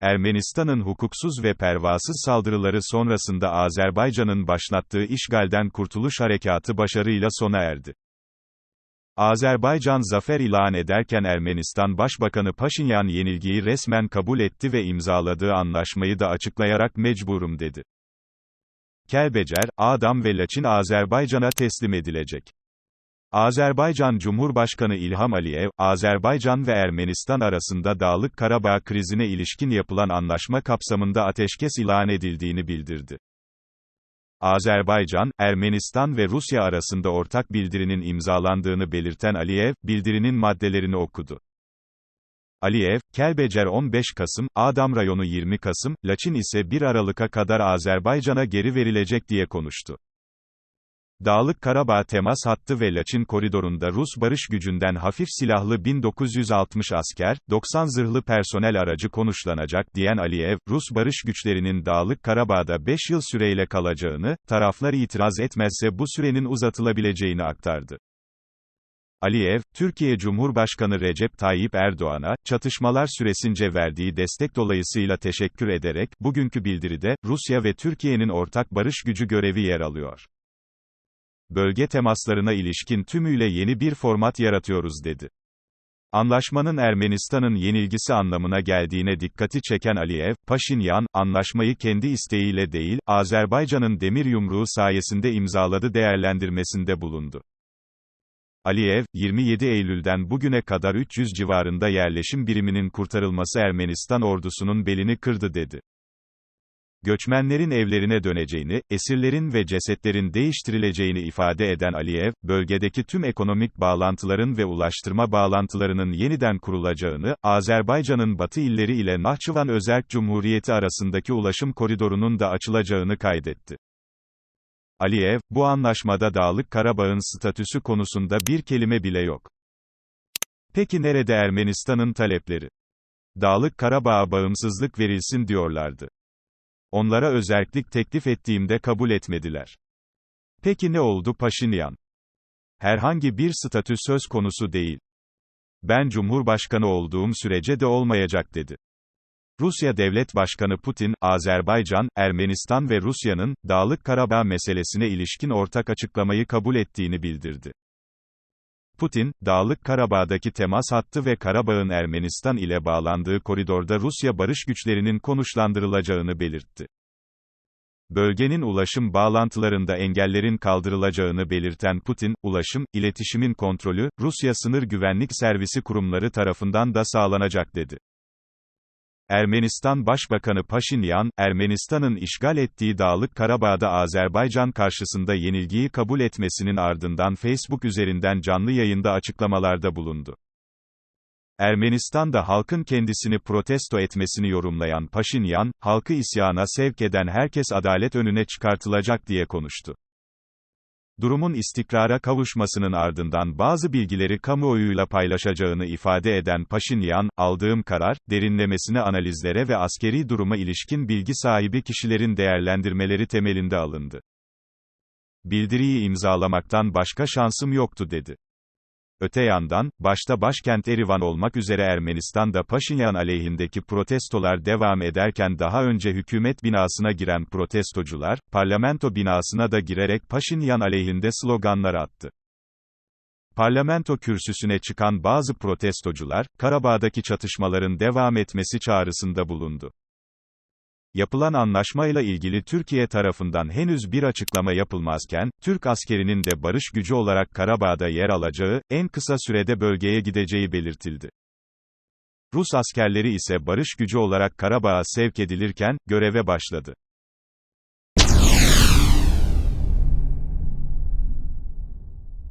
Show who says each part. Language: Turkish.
Speaker 1: Ermenistan'ın hukuksuz ve pervasız saldırıları sonrasında Azerbaycan'ın başlattığı işgalden kurtuluş harekatı başarıyla sona erdi. Azerbaycan zafer ilan ederken Ermenistan Başbakanı Paşinyan yenilgiyi resmen kabul etti ve imzaladığı anlaşmayı da açıklayarak mecburum dedi. Kelbecer, Adam ve Laçin Azerbaycan'a teslim edilecek. Azerbaycan Cumhurbaşkanı İlham Aliyev, Azerbaycan ve Ermenistan arasında Dağlık Karabağ krizine ilişkin yapılan anlaşma kapsamında ateşkes ilan edildiğini bildirdi. Azerbaycan, Ermenistan ve Rusya arasında ortak bildirinin imzalandığını belirten Aliyev, bildirinin maddelerini okudu. Aliyev, Kelbecer 15 Kasım, Adam rayonu 20 Kasım, Laçin ise 1 Aralık'a kadar Azerbaycan'a geri verilecek diye konuştu. Dağlık Karabağ temas hattı ve Laçin koridorunda Rus barış gücünden hafif silahlı 1960 asker, 90 zırhlı personel aracı konuşlanacak diyen Aliyev, Rus barış güçlerinin Dağlık Karabağ'da 5 yıl süreyle kalacağını, taraflar itiraz etmezse bu sürenin uzatılabileceğini aktardı. Aliyev, Türkiye Cumhurbaşkanı Recep Tayyip Erdoğan'a, çatışmalar süresince verdiği destek dolayısıyla teşekkür ederek, bugünkü bildiride, Rusya ve Türkiye'nin ortak barış gücü görevi yer alıyor bölge temaslarına ilişkin tümüyle yeni bir format yaratıyoruz dedi. Anlaşmanın Ermenistan'ın yenilgisi anlamına geldiğine dikkati çeken Aliyev, Paşinyan, anlaşmayı kendi isteğiyle değil, Azerbaycan'ın demir yumruğu sayesinde imzaladı değerlendirmesinde bulundu. Aliyev, 27 Eylül'den bugüne kadar 300 civarında yerleşim biriminin kurtarılması Ermenistan ordusunun belini kırdı dedi göçmenlerin evlerine döneceğini, esirlerin ve cesetlerin değiştirileceğini ifade eden Aliyev, bölgedeki tüm ekonomik bağlantıların ve ulaştırma bağlantılarının yeniden kurulacağını, Azerbaycan'ın batı illeri ile Nahçıvan Özerk Cumhuriyeti arasındaki ulaşım koridorunun da açılacağını kaydetti. Aliyev, bu anlaşmada Dağlık Karabağ'ın statüsü konusunda bir kelime bile yok. Peki nerede Ermenistan'ın talepleri? Dağlık Karabağ'a bağımsızlık verilsin diyorlardı. Onlara özerklik teklif ettiğimde kabul etmediler. Peki ne oldu Paşinyan? Herhangi bir statü söz konusu değil. Ben Cumhurbaşkanı olduğum sürece de olmayacak dedi. Rusya Devlet Başkanı Putin, Azerbaycan, Ermenistan ve Rusya'nın, Dağlık Karabağ meselesine ilişkin ortak açıklamayı kabul ettiğini bildirdi. Putin, Dağlık Karabağ'daki temas hattı ve Karabağ'ın Ermenistan ile bağlandığı koridorda Rusya barış güçlerinin konuşlandırılacağını belirtti. Bölgenin ulaşım bağlantılarında engellerin kaldırılacağını belirten Putin, ulaşım, iletişimin kontrolü, Rusya Sınır Güvenlik Servisi kurumları tarafından da sağlanacak dedi. Ermenistan Başbakanı Paşinyan, Ermenistan'ın işgal ettiği Dağlık Karabağ'da Azerbaycan karşısında yenilgiyi kabul etmesinin ardından Facebook üzerinden canlı yayında açıklamalarda bulundu. Ermenistan'da halkın kendisini protesto etmesini yorumlayan Paşinyan, halkı isyana sevk eden herkes adalet önüne çıkartılacak diye konuştu. Durumun istikrara kavuşmasının ardından bazı bilgileri kamuoyuyla paylaşacağını ifade eden Paşinyan, aldığım karar, derinlemesine analizlere ve askeri duruma ilişkin bilgi sahibi kişilerin değerlendirmeleri temelinde alındı. Bildiriyi imzalamaktan başka şansım yoktu dedi. Öte yandan, başta başkent Erivan olmak üzere Ermenistan'da Paşinyan aleyhindeki protestolar devam ederken daha önce hükümet binasına giren protestocular, parlamento binasına da girerek Paşinyan aleyhinde sloganlar attı. Parlamento kürsüsüne çıkan bazı protestocular, Karabağ'daki çatışmaların devam etmesi çağrısında bulundu. Yapılan anlaşmayla ilgili Türkiye tarafından henüz bir açıklama yapılmazken, Türk askerinin de barış gücü olarak Karabağ'da yer alacağı, en kısa sürede bölgeye gideceği belirtildi. Rus askerleri ise barış gücü olarak Karabağ'a sevk edilirken, göreve başladı.